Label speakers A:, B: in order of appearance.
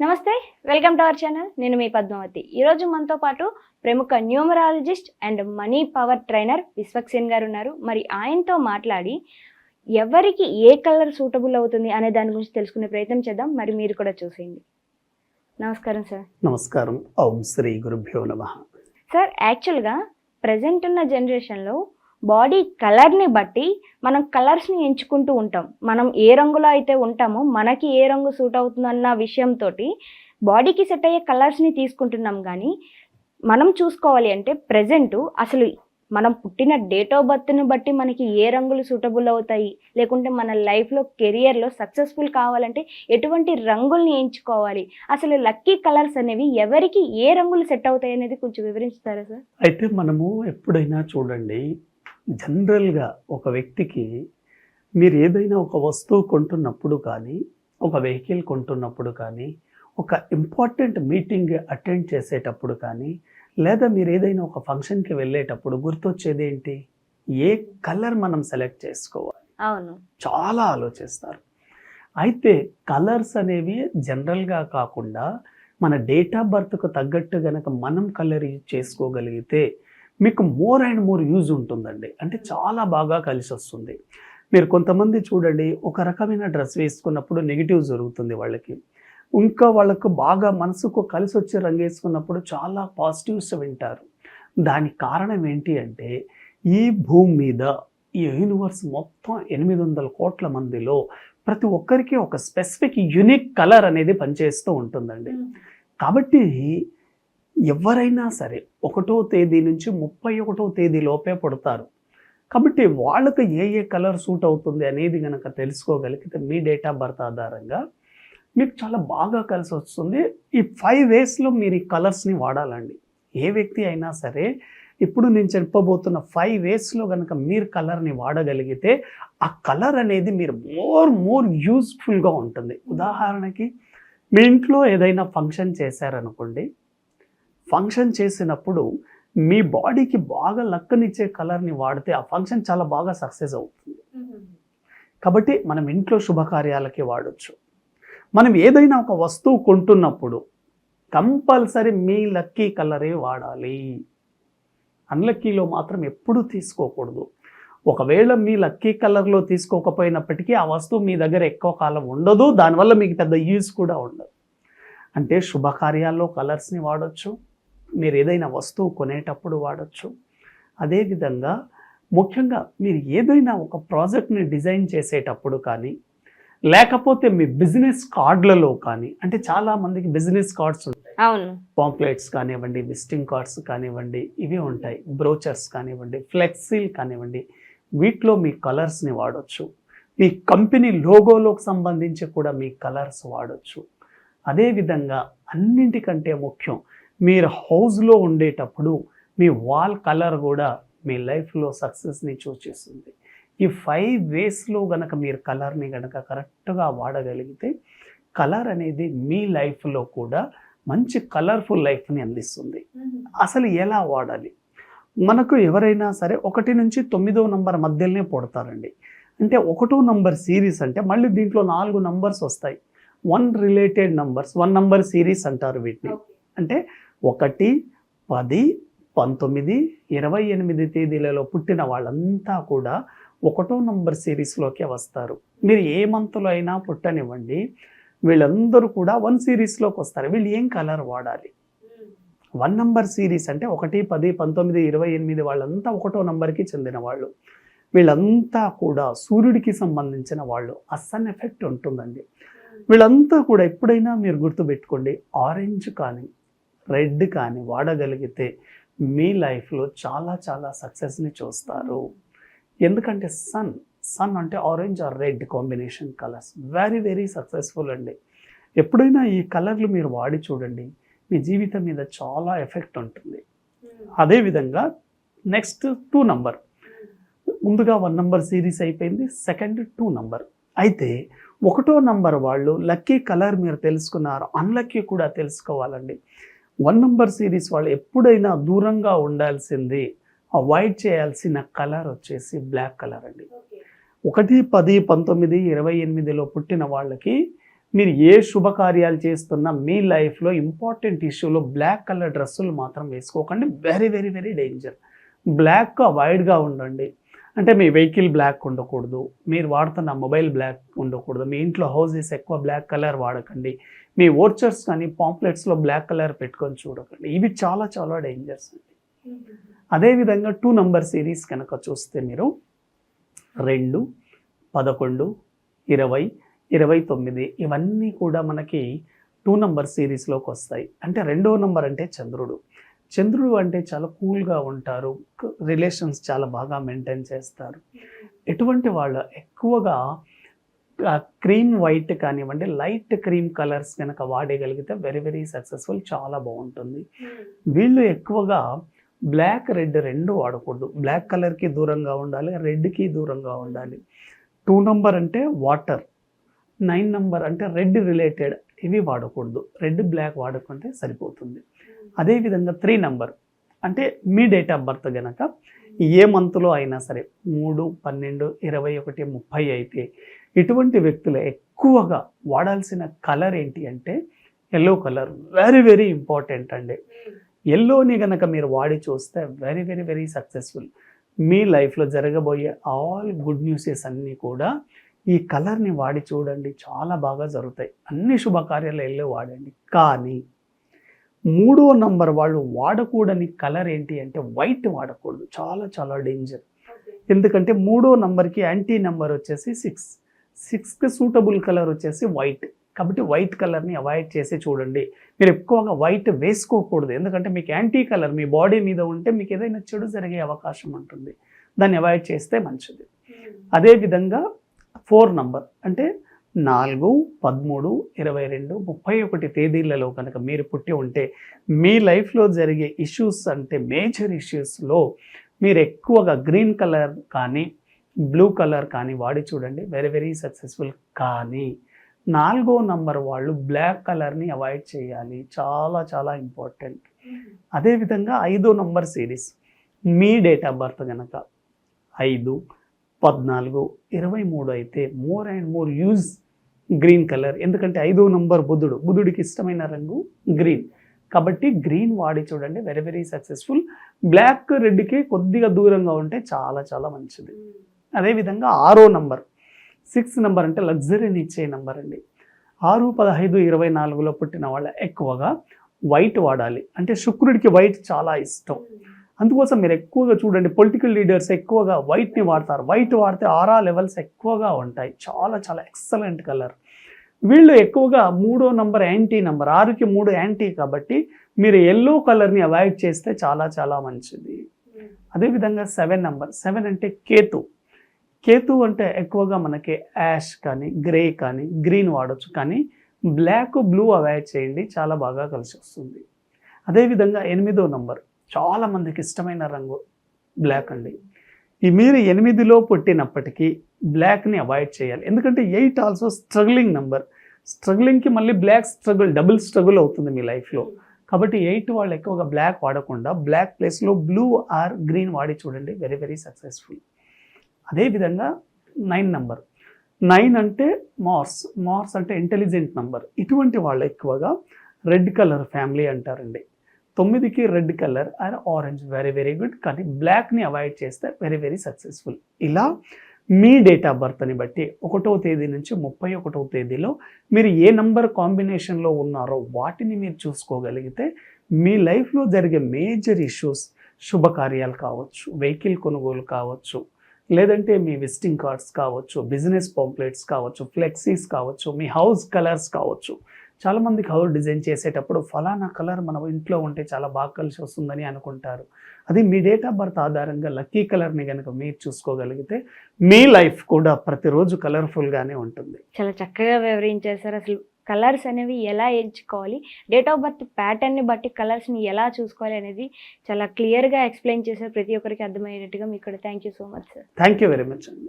A: నమస్తే welcome to our channel. నేను మీ పద్మావతి. ఈరోజు మనతో పాటు ప్రముఖ numerologist and money power trainer Vishwaksen garu ఉన్నారు. మరి ఆయనతో మాట్లాడి ఎవరికి ఏ కలర్ సూటబుల్ అవుతుంది అనే దాని గురించి తెలుసుకునే ప్రయత్నం చేద్దాం. మరి మీరు కూడా చూసేయండి. నమస్కారం సార్.
B: నమస్కారం. ఓం శ్రీ గురుభ్యో నమ.
A: సార్ యాక్చువల్గా ప్రజెంట్ ఉన్న జనరేషన్లో బాడీ కలర్ని బట్టి మనం కలర్స్ని ఎంచుకుంటూ ఉంటాం. మనం ఏ రంగులో అయితే ఉంటామో మనకి ఏ రంగు సూట్ అవుతుందన్న విషయంతో బాడీకి సెట్ అయ్యే కలర్స్ని తీసుకుంటున్నాం కానీ మనం చూసుకోవాలి అంటే ప్రజెంట్ అసలు మనం పుట్టిన డేట్ ఆఫ్ బర్త్ని బట్టి మనకి ఏ రంగులు సూటబుల్ అవుతాయి? లేకుంటే మన లైఫ్లో కెరియర్లో సక్సెస్ఫుల్ కావాలంటే ఎటువంటి రంగుల్ని ఎంచుకోవాలి? అసలు లక్కీ కలర్స్ అనేవి ఎవరికి ఏ రంగులు సెట్ అవుతాయి అనేది కొంచెం వివరించుతారా సార్?
B: అయితే మనము ఎప్పుడైనా చూడండి జనరల్గా ఒక వ్యక్తికి మీరు ఏదైనా ఒక వస్తువు కొంటున్నప్పుడు కానీ ఒక వెహికల్ కొంటున్నప్పుడు కానీ ఒక ఇంపార్టెంట్ మీటింగ్ అటెండ్ చేసేటప్పుడు కానీ లేదా మీరు ఏదైనా ఒక ఫంక్షన్కి వెళ్ళేటప్పుడు గుర్తొచ్చేది ఏంటి? ఏ కలర్ మనం సెలెక్ట్ చేసుకోవాలి?
A: అవును.
B: చాలా ఆలోచిస్తారు. అయితే కలర్స్ అనేవి జనరల్గా కాకుండా మన డేట్ ఆఫ్ బర్త్కు తగ్గట్టు గనక మనం కలర్ యూజ్ చేసుకోగలిగితే మీకు మోర్ అండ్ మోర్ యూజ్ ఉంటుందండి. అంటే చాలా బాగా కలిసి వస్తుంది. మీరు కొంతమంది చూడండి ఒక రకమైన డ్రెస్ వేసుకున్నప్పుడు నెగిటివ్ జరుగుతుంది వాళ్ళకి. ఇంకా వాళ్ళకు బాగా మనసుకు కలిసి వచ్చే రంగు వేసుకున్నప్పుడు చాలా పాజిటివ్స్ వింటారు. దానికి కారణం ఏంటి అంటే ఈ భూమి మీద ఈ యూనివర్స్ మొత్తం ఎనిమిది వందల కోట్ల మందిలో ప్రతి ఒక్కరికి ఒక స్పెసిఫిక్ యునిక్ కలర్ అనేది పనిచేస్తూ ఉంటుందండి. కాబట్టి ఎవరైనా సరే ఒకటో తేదీ నుంచి ముప్పై ఒకటో తేదీ లోపే పుడతారు. కాబట్టి వాళ్ళకు ఏ ఏ కలర్ సూట్ అవుతుంది అనేది కనుక తెలుసుకోగలిగితే మీ డేట్ ఆఫ్ బర్త్ ఆధారంగా మీకు చాలా బాగా కలిసి వస్తుంది. ఈ ఫైవ్ వేస్లో మీరు ఈ కలర్స్ని వాడాలండి. ఏ వ్యక్తి అయినా సరే ఇప్పుడు నేను చెప్పబోతున్న ఫైవ్ వేస్లో కనుక మీరు కలర్ని వాడగలిగితే ఆ కలర్ అనేది మీరు మోర్ మోర్ యూస్ఫుల్గా ఉంటుంది. ఉదాహరణకి మీ ఇంట్లో ఏదైనా ఫంక్షన్ చేశారనుకోండి ఫంక్షన్ చేసినప్పుడు మీ బాడీకి బాగా లక్కనిచ్చే కలర్ని వాడితే ఆ ఫంక్షన్ చాలా బాగా సక్సెస్ అవుతుంది. కాబట్టి మనం ఇంట్లో శుభకార్యాలకి వాడచ్చు. మనం ఏదైనా ఒక వస్తువు కొంటున్నప్పుడు కంపల్సరీ మీ లక్కీ కలరే వాడాలి. అన్లక్కీలో మాత్రం ఎప్పుడూ తీసుకోకూడదు. ఒకవేళ మీ లక్కీ కలర్లో తీసుకోకపోయినప్పటికీ ఆ వస్తువు మీ దగ్గర ఎక్కువ కాలం ఉండదు దానివల్ల మీకు పెద్ద యూజ్ కూడా ఉండదు. అంటే శుభకార్యాల్లో కలర్స్ని వాడచ్చు. మీరు ఏదైనా వస్తువు కొనేటప్పుడు వాడచ్చు. అదేవిధంగా ముఖ్యంగా మీరు ఏదైనా ఒక ప్రాజెక్ట్ని డిజైన్ చేసేటప్పుడు కానీ లేకపోతే మీ బిజినెస్ కార్డులలో కానీ అంటే చాలా మందికి బిజినెస్ కార్డ్స్ ఉంటాయి. పాంప్లెట్స్ కానివ్వండి విజిటింగ్ కార్డ్స్ కానివ్వండి ఇవి ఉంటాయి. బ్రోచర్స్ కానివ్వండి ఫ్లెక్సీల్ కానివ్వండి వీటిలో మీ కలర్స్ని వాడచ్చు. మీ కంపెనీ లోగోలోకి సంబంధించి కూడా మీ కలర్స్ వాడచ్చు. అదేవిధంగా అన్నింటికంటే ముఖ్యం మీరు హౌస్లో ఉండేటప్పుడు మీ వాల్ కలర్ కూడా మీ లైఫ్లో సక్సెస్ని సూచిస్తుంది ఈ ఫైవ్ వేస్లో గనక మీరు కలర్ని గనక కరెక్ట్గా వాడగలిగితే కలర్ అనేది మీ లైఫ్లో కూడా మంచి కలర్ఫుల్ లైఫ్ని అందిస్తుంది. అసలు ఎలా వాడాలి? మనకు ఎవరైనా సరే ఒకటి నుంచి తొమ్మిదో నంబర్ మధ్యలోనే పుడతారండి. అంటే ఒకటో నంబర్ సిరీస్ అంటే మళ్ళీ దీంట్లో నాలుగు నంబర్స్ వస్తాయి. One related numbers one number series అంటారు వీటిని. అంటే ఒకటి పది పంతొమ్మిది ఇరవై ఎనిమిది తేదీలలో పుట్టిన వాళ్ళంతా కూడా ఒకటో నంబర్ సిరీస్లోకే వస్తారు. మీరు ఏ మంత్లో అయినా పుట్టనివ్వండి. వీళ్ళందరూ కూడా వన్ సిరీస్లోకి వస్తారు. వీళ్ళు ఏం కలర్ వాడాలి? వన్ నంబర్ సిరీస్ అంటే ఒకటి పది పంతొమ్మిది ఇరవై ఎనిమిది వాళ్ళంతా ఒకటో నంబర్కి చెందిన వాళ్ళు. వీళ్ళంతా కూడా సూర్యుడికి సంబంధించిన వాళ్ళు. అస్సన్ ఎఫెక్ట్ ఉంటుందండి. వీళ్ళంతా కూడా ఎప్పుడైనా మీరు గుర్తుపెట్టుకోండి. ఆరెంజ్ కానీ రెడ్ కానీ వాడగలిగితే మీ లైఫ్లో చాలా చాలా సక్సెస్ని చూస్తారు. ఎందుకంటే సన్ సన్ అంటే orange or red combination colours. Very very successful అండి. ఎప్పుడైనా ఈ కలర్లు మీరు వాడి చూడండి మీ జీవితం మీద చాలా ఎఫెక్ట్ ఉంటుంది. అదేవిధంగా నెక్స్ట్ టూ నంబర్. ముందుగా వన్ నంబర్ సిరీస్ అయిపోయింది సెకండ్ టూ నంబర్. అయితే ఒకటో నంబర్ వాళ్ళు లక్కీ కలర్ మీరు తెలుసుకున్నారు అన్లక్కీ కూడా తెలుసుకోవాలండి. వన్ నంబర్ సిరీస్ వాళ్ళు ఎప్పుడైనా దూరంగా ఉండాల్సింది అవాయిడ్ చేయాల్సిన కలర్ వచ్చేసి బ్లాక్ కలర్ అండి. ఒకటి పది పంతొమ్మిది ఇరవై ఎనిమిదిలో పుట్టిన వాళ్ళకి మీరు ఏ శుభకార్యాలు చేస్తున్నా మీ లైఫ్లో ఇంపార్టెంట్ ఇష్యూలో బ్లాక్ కలర్ డ్రెస్సులు మాత్రం వేసుకోకండి. Very very very danger. Black అవాయిడ్గా ఉండండి. అంటే మీ వెహికల్ బ్లాక్ ఉండకూడదు మీరు వాడుతున్న మొబైల్ బ్లాక్ ఉండకూడదు మీ ఇంట్లో హౌసెస్ ఎక్కువ బ్లాక్ కలర్ వాడకండి మీ ఓర్చర్స్ కానీ పాంప్లెట్స్లో బ్లాక్ కలర్ పెట్టుకొని చూడకండి. ఇవి చాలా చాలా డేంజర్స్ అండి. అదేవిధంగా టూ నంబర్ సిరీస్ కనుక చూస్తే మీరు రెండు పదకొండు ఇరవై ఇరవై తొమ్మిది ఇవన్నీ కూడా మనకి టూ నంబర్ సిరీస్లోకి వస్తాయి. అంటే రెండో నంబర్ అంటే చంద్రుడు. చంద్రుడు అంటే చాలా కూల్గా ఉంటారు. రిలేషన్స్ చాలా బాగా మెయింటైన్ చేస్తారు. ఎటువంటి వాళ్ళు ఎక్కువగా క్రీమ్ వైట్ కానివ్వండి లైట్ క్రీమ్ కలర్స్ కనుక వాడగలిగితే వెరీ వెరీ సక్సెస్ఫుల్ చాలా బాగుంటుంది. వీళ్ళు ఎక్కువగా బ్లాక్ రెడ్ రెండు వాడకూడదు. బ్లాక్ కలర్కి దూరంగా ఉండాలి రెడ్కి దూరంగా ఉండాలి. టూ నంబర్ అంటే వాటర్. నైన్ నంబర్ అంటే రెడ్ రిలేటెడ్ ఇవి వాడకూడదు. రెడ్ బ్లాక్ వాడుకుంటే సరిపోతుంది. అదేవిధంగా త్రీ నంబర్ అంటే మీ డేట్ ఆఫ్ బర్త్ గనక ఏ మంత్లో అయినా సరే మూడు పన్నెండు ఇరవై ఒకటి ముప్పై అయితే ఇటువంటి వ్యక్తులు ఎక్కువగా వాడాల్సిన కలర్ ఏంటి అంటే yellow colour very very important అండి. ఎల్లోని కనుక మీరు వాడి చూస్తే వెరీ వెరీ వెరీ సక్సెస్ఫుల్ మీ లైఫ్లో జరగబోయే ఆల్ గుడ్ న్యూసెస్ అన్నీ కూడా ఈ కలర్ని వాడి చూడండి. చాలా బాగా జరుగుతాయి. అన్ని శుభకార్యాలు ఎల్లో వాడండి. కానీ మూడో నంబర్ వాళ్ళు వాడకూడని కలర్ ఏంటి అంటే వైట్ వాడకూడదు. చాలా చాలా డేంజర్. ఎందుకంటే మూడో నంబర్కి యాంటీ నెంబర్ వచ్చేసి సిక్స్. సిక్స్కి సూటబుల్ కలర్ వచ్చేసి వైట్. కాబట్టి వైట్ కలర్ని అవాయిడ్ చేసి చూడండి. మీరు ఎక్కువగా వైట్ వేసుకోకూడదు. ఎందుకంటే మీకు యాంటీ కలర్ మీ బాడీ మీద ఉంటే మీకు ఏదైనా చెడు జరిగే అవకాశం ఉంటుంది. దాన్ని అవాయిడ్ చేస్తే మంచిది. అదేవిధంగా ఫోర్ నంబర్ అంటే నాలుగు పదమూడు ఇరవై రెండు ముప్పై ఒకటి తేదీలలో కనుక మీరు పుట్టి ఉంటే మీ లైఫ్లో జరిగే ఇష్యూస్ అంటే మేజర్ ఇష్యూస్లో మీరు ఎక్కువగా గ్రీన్ కలర్ కానీ బ్లూ కలర్ కానీ వాడి చూడండి. వెరీ వెరీ సక్సెస్ఫుల్ కానీ నాలుగో నంబర్ వాళ్ళు బ్లాక్ కలర్ని అవాయిడ్ చేయాలి. చాలా చాలా ఇంపార్టెంట్. అదేవిధంగా ఐదో నంబర్ సిరీస్ మీ డేట్ ఆఫ్ బర్త్ కనుక ఐదు పద్నాలుగు ఇరవై మూడు అయితే more and more use green colour. ఎందుకంటే ఐదో నంబర్ బుధుడు. బుధుడికి ఇష్టమైన రంగు గ్రీన్. కాబట్టి గ్రీన్ వాడి చూడండి. వెరీ వెరీ సక్సెస్ఫుల్ బ్లాక్ రెడ్కి కొద్దిగా దూరంగా ఉంటే చాలా చాలా మంచిది. అదేవిధంగా ఆరో నంబర్. సిక్స్ నెంబర్ అంటే లగ్జరీని ఇచ్చే నెంబర్ అండి. ఆరు పదహైదు ఇరవై నాలుగులో పుట్టిన వాళ్ళ ఎక్కువగా వైట్ వాడాలి. అంటే శుక్రుడికి వైట్ చాలా ఇష్టం. అందుకోసం మీరు ఎక్కువగా చూడండి పొలిటికల్ లీడర్స్ ఎక్కువగా వైట్ని వాడతారు. వైట్ వాడితే ఆరా లెవెల్స్ ఎక్కువగా ఉంటాయి. చాలా చాలా ఎక్సలెంట్ కలర్ వీళ్ళు ఎక్కువగా మూడో నంబర్ యాంటీ నంబర్ ఆరుకి మూడు యాంటీ కాబట్టి మీరు ఎల్లో కలర్ని అవాయిడ్ చేస్తే చాలా చాలా మంచిది. అదేవిధంగా సెవెన్ నంబర్ సెవెన్ అంటే కేతు. కేతు అంటే ఎక్కువగా మనకి యాష్ కానీ గ్రే కానీ గ్రీన్ వాడచ్చు కానీ బ్లాక్ బ్లూ అవాయిడ్ చేయండి చాలా బాగా కలిసి వస్తుంది అదేవిధంగా ఎనిమిదో నంబర్ చాలా మందికి ఇష్టమైన రంగు బ్లాక్ అండి. ఈ మీరు ఎనిమిదిలో పుట్టినప్పటికీ బ్లాక్ని అవాయిడ్ చేయాలి. ఎందుకంటే ఎయిట్ ఆల్సో స్ట్రగ్లింగ్ నెంబర్. స్ట్రగ్లింగ్కి మళ్ళీ బ్లాక్ స్ట్రగుల్ డబుల్ స్ట్రగుల్ అవుతుంది మీ లైఫ్లో. కాబట్టి ఎయిట్ వాళ్ళు ఎక్కువగా బ్లాక్ వాడకుండా బ్లాక్ ప్లేస్లో బ్లూ ఆర్ గ్రీన్ వాడి చూడండి. Very very successful. అదేవిధంగా నైన్ నంబర్. నైన్ అంటే మార్స్. మార్స్ అంటే ఇంటెలిజెంట్ నంబర్. ఇటువంటి వాళ్ళు ఎక్కువగా రెడ్ కలర్ ఫ్యామిలీ అంటారండి. తొమ్మిదికి red colour and orange. Very very good కానీ బ్లాక్ని అవాయిడ్ చేస్తే వెరీ వెరీ సక్సెస్ఫుల్ ఇలా మీ డేట్ ఆఫ్ బర్త్ని బట్టి ఒకటో తేదీ నుంచి ముప్పై ఒకటో తేదీలో మీరు ఏ నంబర్ కాంబినేషన్లో ఉన్నారో వాటిని మీరు చూసుకోగలిగితే మీ లైఫ్లో జరిగే మేజర్ ఇష్యూస్ శుభకార్యాలు కావచ్చు వెహికల్ కొనుగోలు కావచ్చు లేదంటే మీ విజిటింగ్ కార్డ్స్ కావచ్చు బిజినెస్ పాంప్లెట్స్ కావచ్చు ఫ్లెక్సీస్ కావచ్చు మీ హౌస్ కలర్స్ కావచ్చు చాలా మందికి హౌస్ డిజైన్ చేసేటప్పుడు ఫలానా కలర్ మన ఇంట్లో ఉంటే చాలా బాగా కలిసి వస్తుందని అనుకుంటారు. అది మీ డేట్ ఆఫ్ బర్త్ ఆధారంగా లక్కీ కలర్ని కనుక మీరు చూసుకోగలిగితే మీ లైఫ్ కూడా ప్రతిరోజు కలర్ఫుల్గానే ఉంటుంది.
A: చాలా చక్కగా వివరించారు సార్ అసలు కలర్స్ అనేవి ఎలా ఎంచుకోవాలి డేట్ ఆఫ్ బర్త్ ప్యాటర్న్ని బట్టి కలర్స్ని ఎలా చూసుకోవాలి అనేది చాలా క్లియర్గా ఎక్స్ప్లెయిన్ చేశారు. ప్రతి ఒక్కరికి అర్థమయ్యేటట్టుగా మీకు thank you so much sir.
B: Thank you very much అండి.